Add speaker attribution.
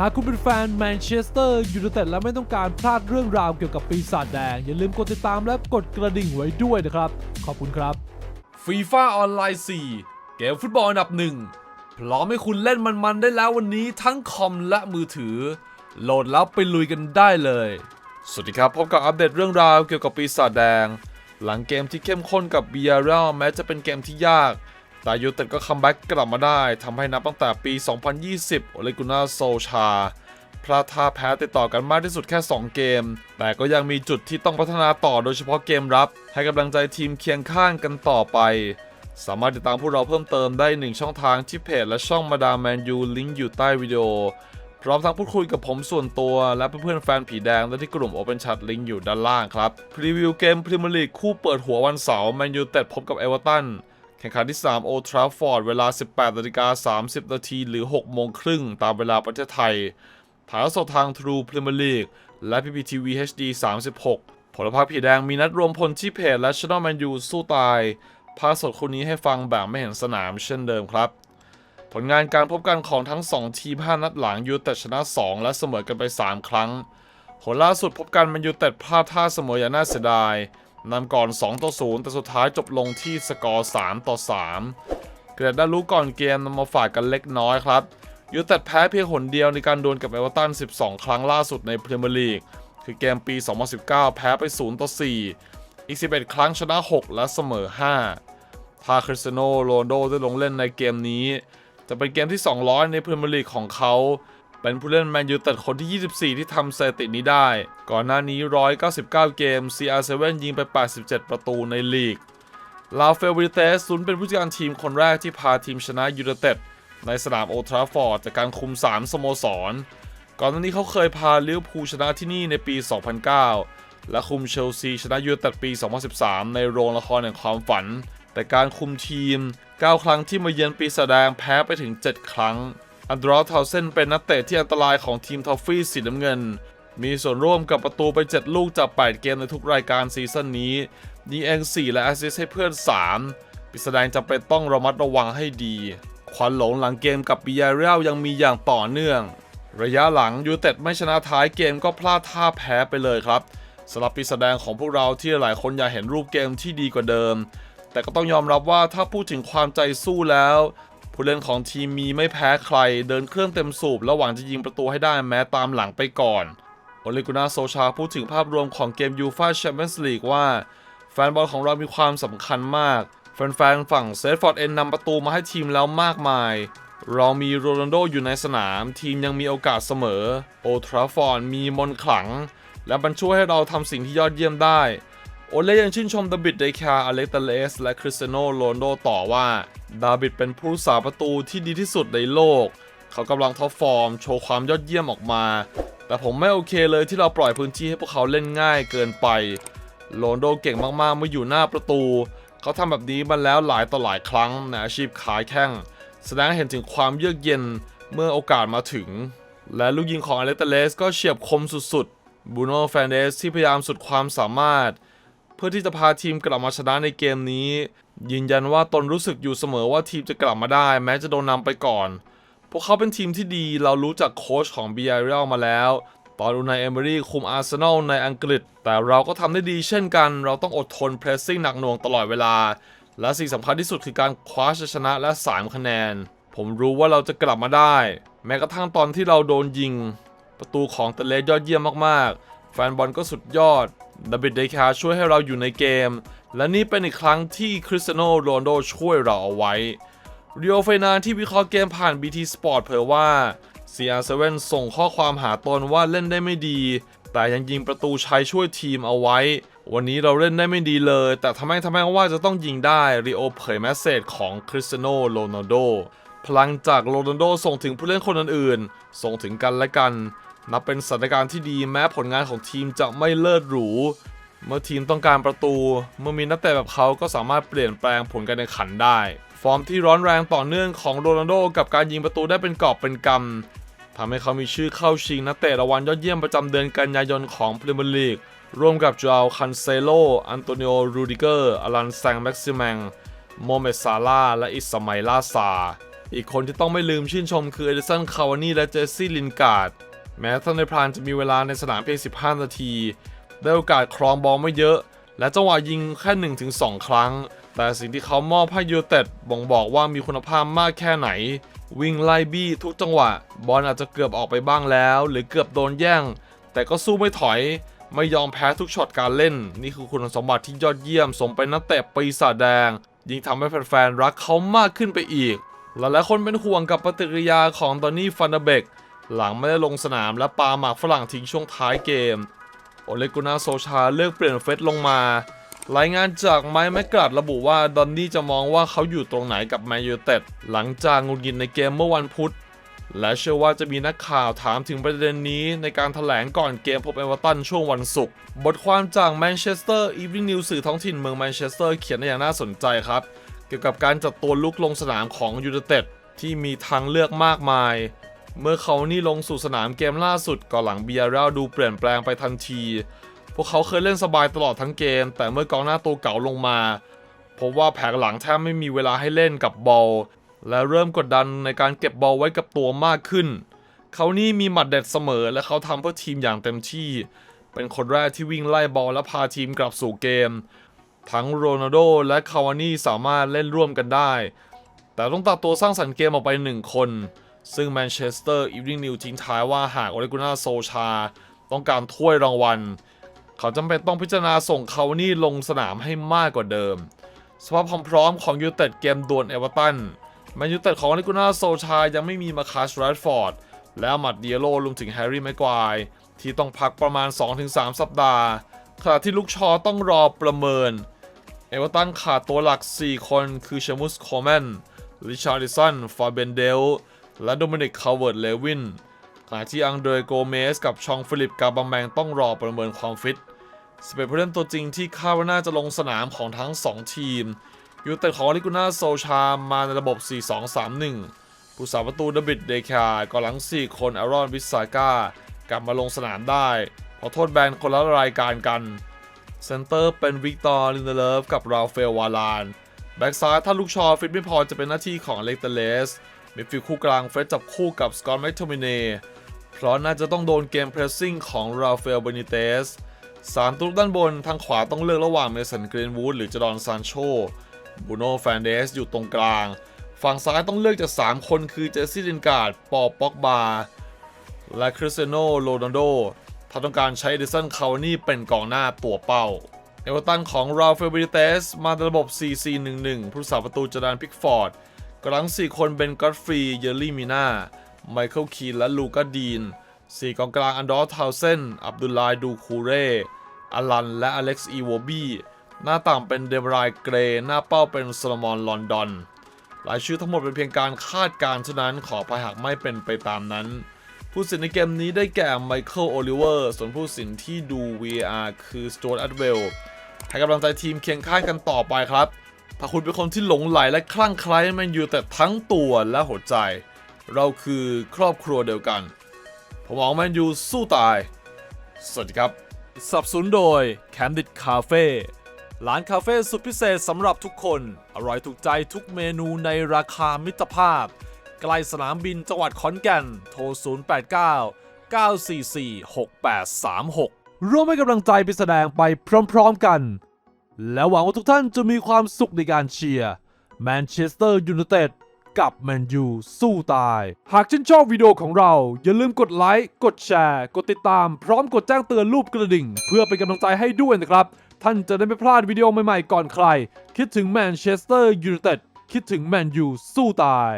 Speaker 1: หากคุณเป็นแฟนแมนเชสเตอร์ยูไนเต็ดและไม่ต้องการพลาดเรื่องราวเกี่ยวกับปีศาจแดง อย่าลืมกดติดตามและกดกระดิ่งไว้ด้วยนะครับ ขอบคุณครับ
Speaker 2: ฟีฟ่าออนไลน์4เกมฟุตบอลอันดับหนึ่งพร้อมให้คุณเล่นมันๆได้แล้ววันนี้ทั้งคอมและมือถือ โหลดแล้วไปลุยกันได้เลย สวัสดีครับ พบกับอัปเดตเรื่องราวเกี่ยวกับปีศาจแดง หลังเกมที่เข้มข้นกับเบียร์เรลแม้จะเป็นเกมที่ยาก แต่ยูเต็ดก็คัมแบ็กกลับมาได้ทำให้นับตั้งแต่ปี 2020 โอเลกุนาโซชาพลาดท่าแพ้ติดต่อกันมากที่สุดแค่ 2 เกม แต่ก็ยังมีจุดที่ต้องพัฒนาต่อโดยเฉพาะเกมรับ ให้กำลังใจทีมเคียงข้างกันต่อไป สามารถติดตามพวกเราเพิ่มเติมได้ 1 ช่องทางที่เพจและช่องมาดามแมนยูลิงก์อยู่ใต้วิดีโอ พร้อมทั้งพูดคุยกับผมส่วนตัวและเพื่อนๆแฟนผีแดงและที่กลุ่ม Open Chat ลิงก์อยู่ด้านล่างครับพรีวิวเกมพรีเมียร์ลีกคู่เปิดหัววันเสาร์แมนยูเต็ดพบกับเอเวอร์ตัน ข่งขันที่ 3 โอทราฟอร์ด เวลา 18นาฬิกา30 นาทีหรือ 6 โมงครึ่ง ตามเวลาประเทศไทย ถ่ายสดทาง True Premier League และ PPTV HD 36 ผลภาพผีแดงมีนัดรวมพลที่เพจและ Channel Man U สู้ตาย ภาคสดคู่นี้ให้ฟังแบบไม่เห็นสนามเช่นเดิมครับ ผลงานการพบกันของทั้ง 2 ทีม 5 นัดหลังยูเต็ดชนะ 2 และเสมอกันไป 3 ครั้งผลล่าสุดพบกันแมนยูเต็ดพลาดท่าเสมออย่างน่าเสียดาย นำก่อน 2 ต่อ 0 แต่สุดท้ายจบลงที่สกอร์ 3 ต่อ 3 เกรดได้รู้ก่อนเกมนำมาฝากกันเล็กน้อยครับยูเต็ดแพ้เพียงหนเดียวในการดวลกับเอเวอร์ตัน 12 ครั้งล่าสุดในพรีเมียร์ลีก คือเกมปี 2019 แพ้ไป 0 ต่อ 4 อีก 11 ครั้งชนะ 6 และเสมอ 5 ถ้าคริสเตียโนโรนโดได้ลงเล่นในเกมนี้ จะเป็นเกมที่ 200 ในพรีเมียร์ลีกของเขา เป็นผู้เล่นแมนยูต็ดคนที่ 24 ที่ทำสถิตินี้ได้ ก่อนหน้านี้ 199 เกม CR7 ยิงไป 87 ประตูในลีก ลาเฟลวิเตสซุนเป็นผู้จัดการทีมคนแรกที่พาทีมชนะยูไนเต็ดในสนามโอทราฟอร์ดจากการคุม 3 สโมสร ก่อนหน้านี้เขาเคยพาลิเวอร์พูลชนะที่นี่ในปี 2009 และคุมเชลซีชนะยูไนเต็ดปี 2013 ในโรงละครแห่งความฝัน แต่การคุมทีม 9 ครั้งที่มาเยือนปีศาจแดงแพ้ไปถึง 7 ครั้ง อันดรอทาวเซนเป็นนักเตะที่อันตรายของทีมทอฟฟี่สีน้ำเงิน มีส่วนร่วมกับประตูไป 7 ลูกจาก 8 เกมในทุกรายการซีซั่นนี้ยิงเอง 4 และแอสซิสให้เพื่อน 3ปีศาจแดงจำเป็นต้องระมัดระวังให้ดี ควันหลงหลังเกมกับบียาเรียลยังมีอย่างต่อเนื่อง ระยะหลังยูเต็ดไม่ชนะท้ายเกมก็พลาดท่าแพ้ไปเลยครับสำหรับปีศาจแดงของพวกเราที่หลายคนอยากเห็นรูปเกมที่ดีกว่าเดิม แต่ก็ต้องยอมรับว่าถ้าพูดถึงความใจสู้แล้ว ผู้เล่นของทีมมีไม่แพ้ใคร เดินเครื่องเต็มสูบระหว่างจะยิงประตูให้ได้แม้ตามหลังไปก่อนโอเลกุนาโซชาพูดถึงภาพรวมของเกมยูฟาแชมเปี้ยนส์ลีกว่า แฟนบอลของเรามีความสำคัญมาก แฟนๆ ฝั่งเซฟฟอร์ดเอ็นนำประตูมาให้ทีมแล้วมากมาย เรามีโรนัลโดอยู่ในสนาม ทีมยังมีโอกาสเสมอ โอทราฟอร์ดมีมนขลัง และมันช่วยให้เราทำสิ่งที่ยอดเยี่ยมได้ โอเล่ยังชื่นชมดาบิดเดคาอเล็กตาเลส และคริสเตโนโรนโดต่อว่าดาบิดเป็นผู้รักษาประตูที่ดีที่สุดในโลก เขากำลังท็อปฟอร์ม โชว์ความยอดเยี่ยมออกมา แต่ผมไม่โอเคเลยที่เราปล่อยพื้นที่ให้พวกเขาเล่นง่ายเกินไปโรนโดเก่งมากๆเมื่ออยู่หน้าประตู เขาทำแบบนี้มาแล้วหลายต่อหลายครั้งในอาชีพขายแข้ง แสดงให้เห็นถึงความเยือกเย็นเมื่อโอกาสมาถึง และลูกยิงของอเล็กตาเลสก็เฉียบคมสุดๆบูโน่แฟนเดสที่พยายามสุดความสามารถ พื่อที่จะพาทีมกลับมาชนะในเกมนี้ ยืนยันว่าตนรู้สึกอยู่เสมอว่าทีมจะกลับมาได้ แม้จะโดนนำไปก่อน พวกเขาเป็นทีมที่ดีเรารู้จักโค้ชของ b ี r เรลมาแล้วตอนอูนายเอเมอรี่คุมอาร์เซนอลในอังกฤษ แต่เราก็ทำได้ดีเช่นกัน เราต้องอดทนเพรสซิ่งหนักหน่วงตลอดเวลา และสิ่งสำคัญที่สุดคือการคว้าชัยชนะและ 3 คะแนน ผมรู้ว่าเราจะกลับมาได้ แม้กระทั่งตอนที่เราโดนยิง ประตูของเตเลสยอดเยี่ยมมากๆ แฟนบอลก็สุดยอด ดับบิดเดคาช่วยให้เราอยู่ในเกม และนี่เป็นอีกครั้งที่คริสเตียโนโรนโดช่วยเราเอาไว้เรียวเฟนานที่วิเคราะห์เกมผ่าน BT Sport เผยว่า CR7 ส่งข้อความหาตนว่าเล่นได้ไม่ดี แต่ยังยิงประตูชัยช่วยทีมเอาไว้ วันนี้เราเล่นได้ไม่ดีเลย แต่ทำไมทำไมว่าจะต้องยิงได้ริโอเผยแมสเซจของคริสเตียโนโรนัลโดพลังจากโรนัลโดส่งถึงผู้เล่นคนอื่นๆ ส่งถึงกันและกัน นับเป็นสถานการณ์ที่ดีแม้ผลงานของทีมจะไม่เลิศหรู เมื่อทีมต้องการประตู เมื่อมีนักเตะแบบเขาก็สามารถเปลี่ยนแปลงผลการแข่งขันได้ ฟอร์มที่ร้อนแรงต่อเนื่องของโรนัลโดกับการยิงประตูได้เป็นกอบเป็นกำทำให้เขามีชื่อเข้าชิงนักเตะรางวัลยอดเยี่ยมประจำเดือนกันยายนของพรีเมียร์ลีกร่วมกับจูอัลคันเซโล อันโตนิโอ รูดิเกอร์ อลันแซงแม็กซิแมง โมเมซาลาและอิสมาอิลาซา อีกคนที่ต้องไม่ลืมชื่นชมคือเอเดสัน คาวานี และเจสซี่ ลินการ์ด แม้ท่านในพรานจะมีเวลาในสนามเพียง 15 นาที ได้โอกาสครองบอลไม่เยอะ และจังหวะยิงแค่ 1-2 ครั้ง แต่สิ่งที่เขามอบให้ยูเต็ดบ่งบอกว่ามีคุณภาพมากแค่ไหน วิ่งไล่บี้ทุกจังหวะ บอลอาจจะเกือบออกไปบ้างแล้ว หรือเกือบโดนแย่ง แต่ก็สู้ไม่ถอย ไม่ยอมแพ้ทุกช็อตการเล่น นี่คือคุณสมบัติที่ยอดเยี่ยมสมเป็นนักเตะปีศาจแดง ยิ่งทำให้แฟนๆรักเขามากขึ้นไปอีกหลายๆคนเป็นห่วงกับปฏิกิริยาของตอนนี่ฟันเดเบก หลังไม่ได้ลงสนามและปาหมากฝรั่งทิ้งช่วงท้ายเกม โอเลกุนาโซชาเลือกเปลี่ยนเฟสลงมารายงานจากไมค์แมกกรัดระบุว่าดอนนี่จะมองว่าเขาอยู่ตรงไหนกับแมนยูเต็ดหลังจากงุดหงิดในเกมเมื่อวันพุธ และเชื่อว่าจะมีนักข่าวถามถึงประเด็นนี้ในการถแถลงก่อนเกมพบเอเวอร์ตันช่วงวันศุกร์บทความจากแมนเชสเตอร์อีฟ n ิ n นิวสื่อท้องถิ่นเมืองแมนเชสเตอร์เขียนได้อย่างน่าสนใจครับ เกี่ยวกับการจัดตัวลุกลงสนามของยูเต็ดที่มีทางเลือกมากมาย เมื่อเขานี่ลงสู่สนามเกมล่าสุดก่อนหลังเบียร์เรลดูเปลี่ยนแปลงไปทันที พวกเขาเคยเล่นสบายตลอดทั้งเกม แต่เมื่อกองหน้าตัวเก่าลงมาพบว่าแผงหลังแทบไม่มีเวลาให้เล่นกับบอล และเริ่มกดดันในการเก็บบอลไว้กับตัวมากขึ้น เขานี่มีหมัดเด็ดเสมอและเขาทำเพื่อทีมอย่างเต็มที่ เป็นคนแรกที่วิ่งไล่บอลและพาทีมกลับสู่เกม ทั้งโรนัลโดและคาวานี่สามารถเล่นร่วมกันได้ แต่ต้องตัดตัวสร้างสรรค์เกมออกไปหนึ่งคน ซึ่งแมนเชสเตอร์อีฟ n ิ n นิวทิ้งท้ายว่าหากโอเลกุน่าโซชา ต้องการถ้วยรางวัล เขาจำเป็นต้องพิจารณาส่งคาวานี่ลงสนามให้มากกว่าเดิม สภาพความพร้อมของยูไนเต็ดเกมดวลเอเวอร์ตันแมนยูเต็ดของโอเลกุน่าโซชา ยังไม่มีมาคาสแรดฟอร์ดและมัดเดียโลรวมถึงแฮร์รี่แม็กควายที่ต้องพักประมาณ 2-3 สัปดาห์ขณะที่ลูกชอต้องรอประเมิน เอเวอร์ตันขาดตัวหลัก 4 คนคือเชมุสโคแมนริชาร์ดิสันฟาเบนเดล และโดมินิก คาร์เวิร์ด เลวิน ขณะที่อังเดรโกเมส กับชองฟิลิป กาบัมแมงต้องรอประเมินความฟิตสเปนผู้เล่นตัวจริงที่คาดว่าน่าจะลงสนามของทั้ง 2 ทีม ยูเต็ดของลิกุน่าโซชามาในระบบ 4-2-3-1 ผู้สาประตูดบิดเดคากองหลัง 4 คนอารอนวิสซาก้ากลับมาลงสนามได้เพราะโทษแบนคนละรายการกัน เซนเตอร์เป็นวิกตอร์ลินเดเลฟกับราเอลวาลาน แบ็กซ้ายถ้าลูกชอฟิตไม่พอจะเป็นหน้าที่ของเล็กเตเลส มิดฟิลด์คู่กลางเฟรดจับคู่กับสกอตแมคโทมิเนเพราะน่าจะต้องโดนเกมเพรสซิ่งของราฟาเอลเบนิเตสสามตัวด้านบนทางขวาต้องเลือกระหว่างเมสันกรีนวูดหรือจดอนซานโชบูโน่แฟนเดสอยู่ตรงกลาง ฝั่งซ้ายต้องเลือกจาก 3 คนคือเจสซี่ลินการ์ด ปอป็อกบา และคริสเตียโนโรนัลโดถ้าต้องการใช้เดิสันคาวานี่เป็นกองหน้าตัวเป้า เอเวอร์ตันของราฟาเอลเบนิเตสมาในระบบ 4-4-1-1 ผู้สาประตูจอร์แดนพิกฟอร์ด กลัง4คนเป็นก็อตฟรีเยอร์ลี่มิน่าไมเคิลคีนและลูกาดีน4กองกลางอันดอร์ทาวเซนอับดุลไลดูคูเร่อลัน และอเล็กซ์อีโวบี้หน้าต่างเป็นเดมรายเกร หน้าเป้าเป็นโซโลมอนลอนดอนรายชื่อทั้งหมดเป็นเพียงการคาดการณ์เท่านั้นขอพายหากไม่เป็นไปตามนั้น ผู้สินในเกมนี้ได้แก่ไมเคิลโอลิเวอร์ส่วนผู้สินที่ดู VR คือส t ต a r ต a ดเวลให้กำลังใจทีมเคียงข้างกันต่อไปครับ ถ้าคุณเป็นคนที่หลงไหลและคลั่งไคล้แมนยูแต่ทั้งตัวและหัวใจ เราคือครอบครัวเดียวกัน ผมหวังแมนยูสู้ตาย สวัสดีครับ
Speaker 1: สับสนุนโดย Candid Cafe ร้านคาเฟ่สุดพิเศษสำหรับทุกคน อร่อยถูกใจทุกเมนูในราคามิตรภาพ ใกล้สนามบินจังหวัดขอนแก่น โทร 089 944 6836 ร่วมให้กำลังใจไปแสดงไปพร้อมๆกัน และหวังว่าทุกท่านจะมีความสุขในการเชียร์แมนเชสเตอร์ยูไนเต็ดกับแมนยูสู้ตาย หากชื่นชอบวิดีโอของเรา อย่าลืมกดไลค์ กดแชร์ กดติดตาม พร้อมกดแจ้งเตือนรูปกระดิ่ง เพื่อเป็นกำลังใจให้ด้วยนะครับ ท่านจะได้ไม่พลาดวิดีโอใหม่ๆก่อนใคร คิดถึงแมนเชสเตอร์ยูไนเต็ดคิดถึงแมนยูสู้ตาย